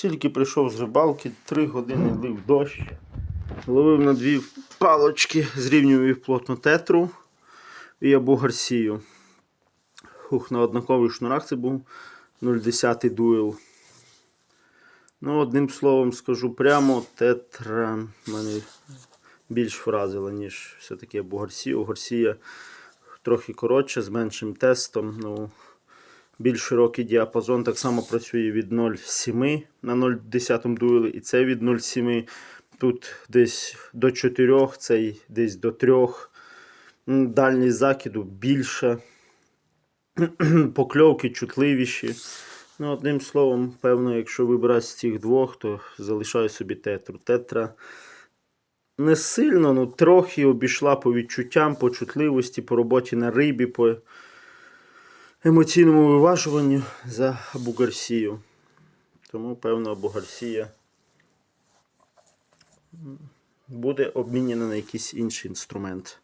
Тільки прийшов з рибалки, три години лив дощ. Ловив на дві палочки, зрівнював плотно тетру і або гарсію. Хух, на однакових шнурах це був 0,10 дуел. Ну, одним словом скажу прямо, тетра мене більш вразила, ніж все-таки або Гарсію. Гарсія трохи коротше, з меншим тестом. Ну, більш широкий діапазон так само працює від 0,7 на 0,10 дуелі, і це від 0,7. Тут десь до 4, цей десь до 3. Дальність закиду більша. Покльовки чутливіші. Ну, одним словом, певно, якщо вибирати з цих двох, то залишаю собі тетру. Тетра не сильно, ну трохи обійшла по відчуттям, по чутливості, по роботі на рибі, по емоційному виважуванню за Абу Гарсію. Тому, певно, Абу Гарсія буде обмінена на якийсь інший інструмент.